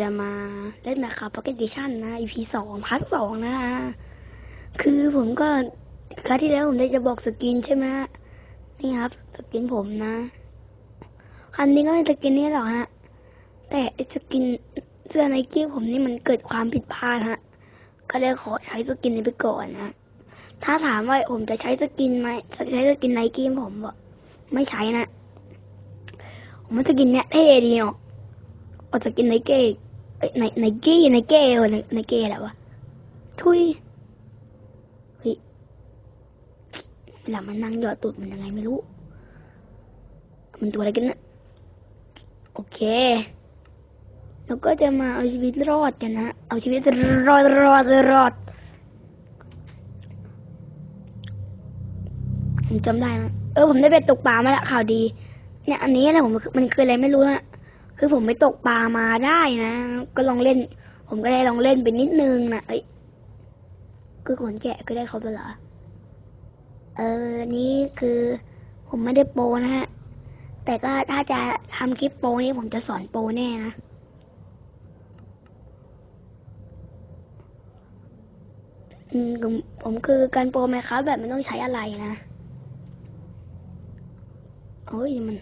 จะมาเล่นนะครับ Pocket Edition นะ EP สองพาร์ทสองนะ คือผมก็คราวที่แล้วผมได้จะบอกสกินใช่ไหมนี่ครับ สกินผมนะ คันนี้ก็เป็นสกินนี้หรอกฮะ แต่สกินเสื้อไนกี้ผมนี่มันเกิดความผิดพลาดฮะ ก็เลยขอใช้สกินนี้ไปก่อนนะ ถ้าถามว่าผมจะใช้สกินไหมจะใช้สกินไนกี้ผมบอกไม่ใช้นะผมว่าสกินเนี้ยเท่ดีเนาะ เอาสกินไนเก้ไนไนกี้ไนเก้ไนไนเก้แหละวะทุยเฮ้ยเวลามันนั่งยอดตูดมันยังไงไม่รู้ มันตัวอะไรกันนะโอเคแล้วก็จะมาเอาชีวิตรอดกันนะเอาชีวิตรอดรอดรอดผมจำได้นะเออผมได้ไปตกปลามาล้วข่าวดี เนี่ยอันนี้แหละผมมันคืออะไรไม่รู้นะ คือผมไปตกปลามาได้นะ ก็ลองเล่น ผมก็ได้ลองเล่นไปนิดนึงนะเอ้ยคือขนแกะก็ได้เขาไปเหรอ เออ นี่คือผมไม่ได้โปนะฮะ แต่ก็ถ้าจะทำคลิปโปนี่ผมจะสอนโปแน่นะอืมผมผมคือการโปรไหมครับแบบไม่ต้องใช้อะไรนะ โอ้ยมัน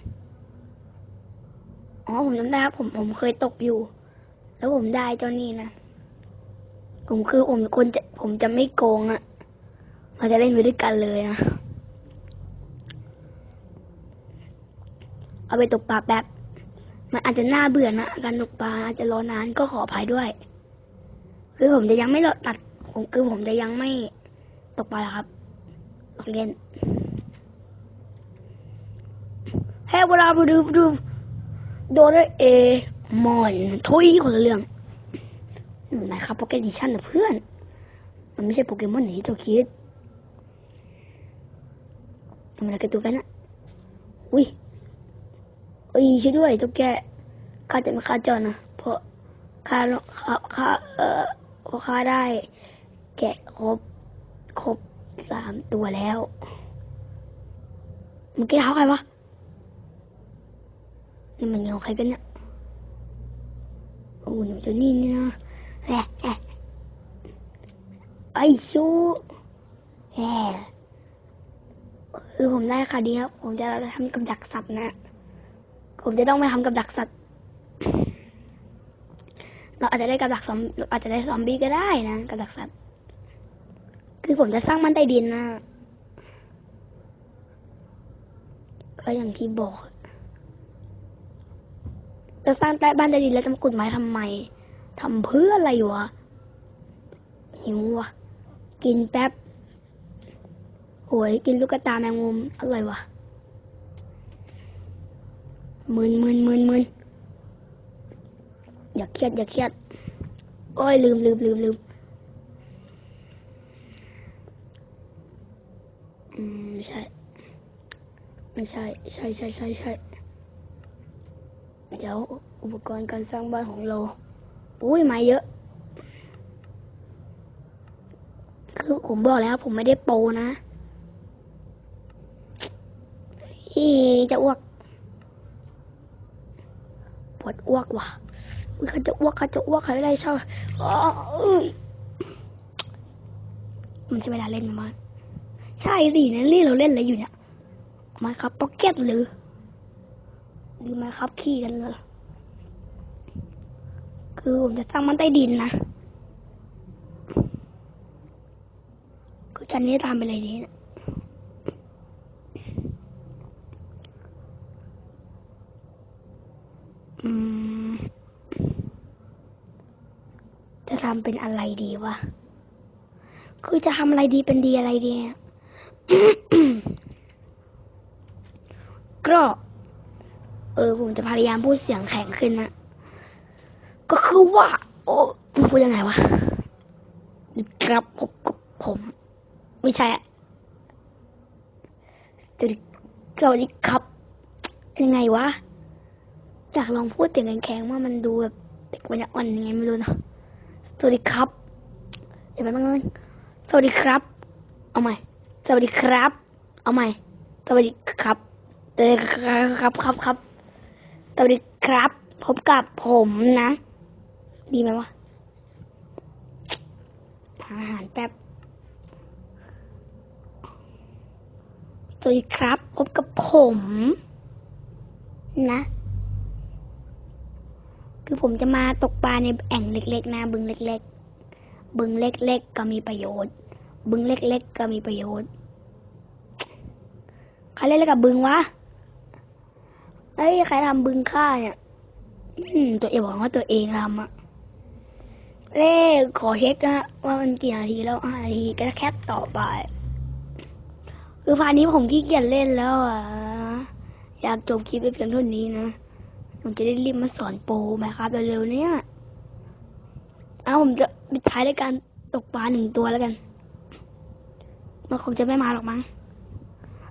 อ๋อผมจำได้ครับผมผมเคยตกอยู่ แล้วผมได้เจ้านี่นะผมคือผมคนจะผมจะไม่โกงอะ่ะเราจะเล่นไปด้วยกันเลยนะเอาไปตกปลาแป๊บมันอาจจะน่าเบื่อนะการตกปลาอาจจะรอนานก็ขออภัยด้วย คือผมจะยังไม่ตัดผมคือผมจะยังไม่ตกปลาครับลองเล่นเฮ้เวลาไปดูดู โดนเอมอนทุยคนละเรื่องนี่มันครับโปเกดิชั่นนะเพื่อน มันไม่ใช่โปเกมอนอย่างที่เจ้าคิดทำอะไรกันตัวกันนะอุ้ยอุ้ยช่วยด้วยเจ้าแกข้าจะไม่ฆ่าเจ้านะ เพราะข้าข้าข้าเอ่อเพราะข้าได้ แกะครบ ครบสามตัวแล้ว เมื่อกี้เท้าใครวะ นี่มันเงาใครกันเนี่ยโอ้หนูจะนี่นี่นะแหะไอชูแหะคือผมได้ค่ะดีครับผมจะทำกับดักสัตว์นะ ผมจะต้องไปทำกับดักสัตว์ เราอาจจะได้กับดักซอมอาจจะได้ซอมบี้ก็ได้นะกับดักสัตว์ คือผมจะสร้างมันใต้ดินนะก็อย่างที่บอก จะสร้างใต้บ้านใต้ดินแล้วจะมาขุดไม้ทำไมทำเพื่ออะไรวะหิววะกินแป๊บโหยกินลูกตาแมงมุมอร่อยวะมึนมึนมึนมึนอย่าเครียดอย่าเครียดโอ้ยลืมลืมลืมลืมอืมไม่ใช่ ไม่ใช่ ใช่ใช่ใช่ใช่ เดี๋ยวอุปกรณ์การสร้างบ้านของเรา อุ้ยไม้เยอะ คือผมบอกแล้วผมไม่ได้โปนะอีจะอ้วกปวดอ้วกว่ะอุ้ยเขาจะอ้วกเขาจะอ้วกเขาได้ชอบอุ้ยมันใช่เวลาเล่นมั้ยใช่สินั่นนี่เราเล่นอะไรอยู่เนี่ยมาครับพ็อกเก็ตหรือ หรือมาครับขี่กันเลย คือผมจะสร้างมันใต้ดินนะก็ชั้นนี้ตามไปเลยดีนะจะทำเป็นอะไรดีวะ คือจะทำอะไรดีเป็นดีอะไรดีอะก็ เออผมจะพยายามพูดเสียงแข็งขึ้นนะก็คือว่า โอ้มันพูดยังไงวะครับผมผม ไม่ใช่อะสวัสดีสวัสดีครับ ยังไงวะอยากลองพูดเสียงแข็งๆว่ามันดูแบบเด็กวัยอ่อนยังไงไม่รู้นะสวัสดีครับ เดี๋ยวแป๊บนึงสวัสดีครับ เอาใหม่ สวัสดีครับ เอาใหม่ สวัสดีครับเออครับครับครับ สวัสดีครับพบกับผมนะ ดีไหมวะหาอาหารแป๊บ สวัสดีครับพบกับผม นะ คือผมจะมาตกปลาในแอ่งเล็กๆนะบึงเล็ก ๆ บึงเล็ก ๆ ก็มีประโยชน์ บึงเล็ก ๆ ก็มีประโยชน์ใครเล่นกับบึงวะ เอ้ยใครทำบึงข้าเนี่ยตัวเองบอกว่าตัวเองทำอะเล่ขอเช็คนะว่ามันกี่นาทีแล้วห้านาทีก็แคปต่อไป คือพานี้ผมขี้เกียจเล่นแล้วอะ อยากจบคลิปไปเพียงเท่านี้นะผมจะได้รีบมาสอนโปรไหมครับเร็วๆเนี้ยเอาผมจะปิดท้ายด้วยการตกปลาหนึ่งตัวแล้วกัน มันคงจะไม่มาหรอกมั้ง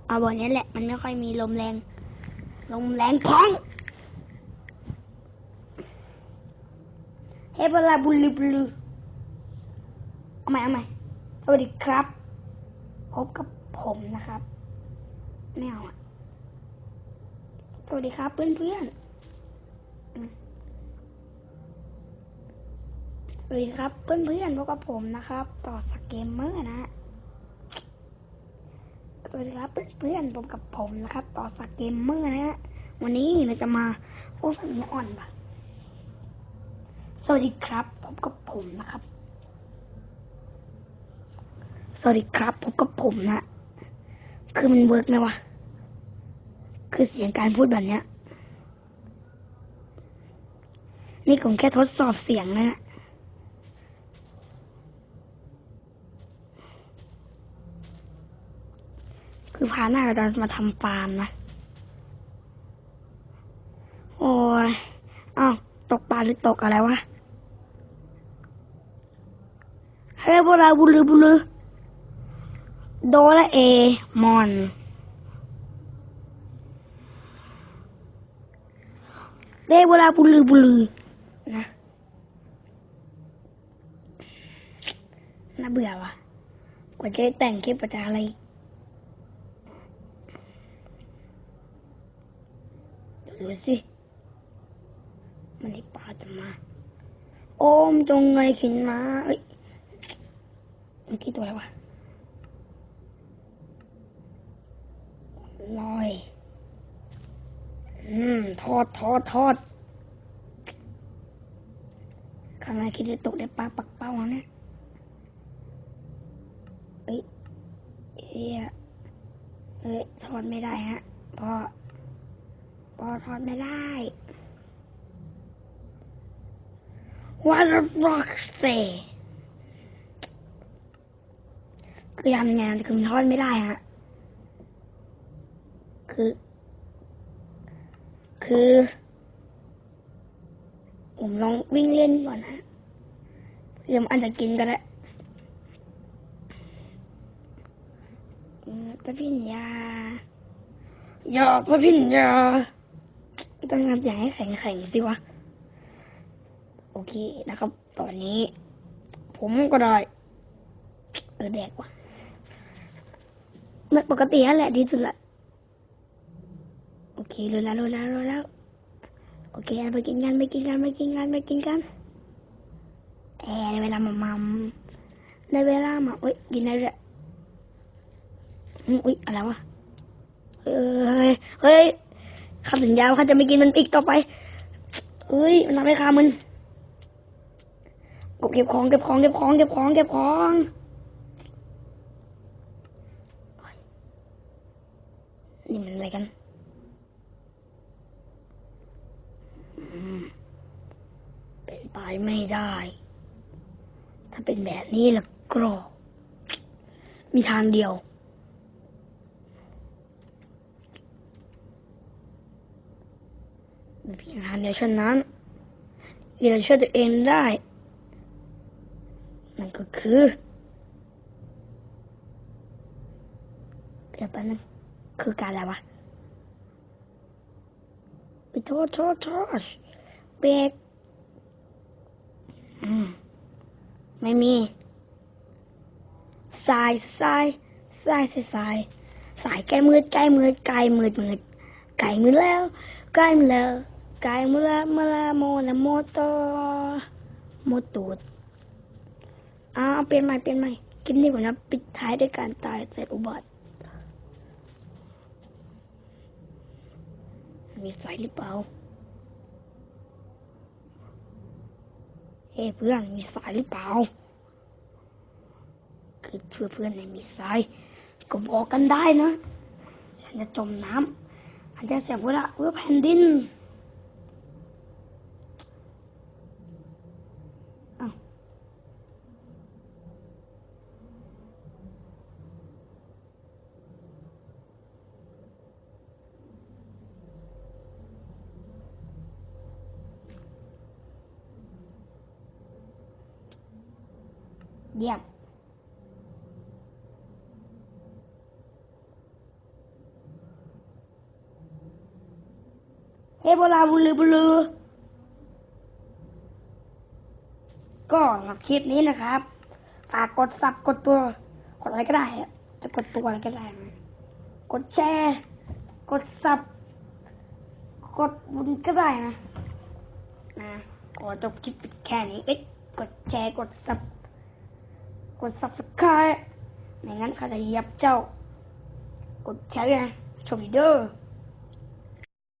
เอาบ่อนี้แหละ มันไม่ค่อยมีลมแรง ลมแรงพ้องเฮ้ยเวลาบุลืบุลือเอาใหม่เอาใหม่สวัสดีครับ พบกับผมนะครับไม่เอาอะสวัสดีครับเพื่อนเพื่อนสวัสดีครับเพื่อนเพื่อนพบกับผมนะครับ ต่อสเกมเมอร์นะฮะ วัสดีครับเพื่อนๆพบกับผมนะครับ ต่อสเกมเมอร์นะฮะวันนี้เราจะมาพูดแบบนี้อ่อนปะสวัสดีครับพบกับผมนะครับ สวัสดีครับพบกับผมนะคือมันเวิร์กไหมวะคือเสียงการพูดแบบเนี้ยนี่ผมแค่ทดสอบเสียงนะคือ หน้าเราจะมาทำฟาร์มนะ โอ้ยอ้าวตกปลาหรือตกอะไรวะ เฮ้ยบุราบุลือบุลือโดละเอมอนเดบุราบุลือบุลือนะน่าเบื่อวะกว่าจะได้แต่งคลิปประจาอะไร ดูสิมันได้ปลาจะมา โอมจงเงยขึ้นมาเอ้ยเมื่อกี้ตัวอะไรวะลอย อืม ทอดทอดทอดข้างในคิดจะตกได้ปลาปักเป้าแล้วเนี่ยเอ้ยเอ้ยเอ้ยทอดไม่ได้ฮะเพราะ พอทอดไม่ได้ What the fuck say คือทำงานคือมันทอดไม่ได้ฮะ คือ คือ ผมลองวิ่งเล่นก่อนนะเดี๋ยวมันจะกินก็ได้อืมตะพินยาอย่าตะพินยา ต้องทำอย่างให้แข็งแข็งๆสิวะ โอเคนะครับ ตอนนี้ ผมก็ได้ เออแดกว่ะมันปกตินั่นแหละดีสุดละ โอเครู้แล้วรู้แล้วรู้แล้ว โอเคไปกินกันไปกินกันไปกินกันไปกินกันแอร์ในเวลามามัมในเวลามาอุ้ยกินได้เลยอืมอุ้ยอะไรวะเฮ้ยเฮ้ย คำสัญญาว่าเขาจะไม่กินมันอีกต่อไปเฮ้ยมันทำให้ข้ามันกบเก็บของเก็บของเก็บของเก็บของเก็บของนี่มันอะไรกันเป็นไปไม่ได้ ถ้าเป็นแบบนี้ล่ะก็มีทางเดียว เพียงทางเดียวเช่นนั้นที่เราช่วยตัวเองได้ นั่นก็คือเดี๋ยวแป๊บนึงคือการอะไรวะไปโทษโทษโทษเบรกอืมไม่มีสายสายสายสายสายสายใกล้มืดใกล้มืดใกล้มืดมืดไก่มืดแล้วใกล้มืดแล้ว ก่มืดแล้วมาลาโมนะโมโตหมตูดอ้าวเปลี่ยนใหม่เปลี่ยนใหม่คลิปนี้ผมนะปิดท้ายด้วยการตายใส่อุบัติมีสายหรือเปล่า เฮ้เพื่อนมีสายหรือเปล่า คือเพื่อเพื่อนในมีสาย ก็บอกกันได้นะ ฉันจะจมน้ำอาจจะเสียเวลาเพื่อแผ่นดิน เยี่ยมเฮ้โบราบุลือบุลือก็สำหรับคลิปนี้นะครับ ฝากกดซับกดตัว กดอะไรก็ได้อะจะกดตัวอะไรก็ได้ กดแชร์ กดซับ กดบุญก็ได้นะ นะขอจบคลิปแค่นี้เอ๊ะกดแชร์ กดซับ กด subscribe ไม่งั้นเขาจะยับเจ้า กดแชร์ด้วยนะชมดีเด้อ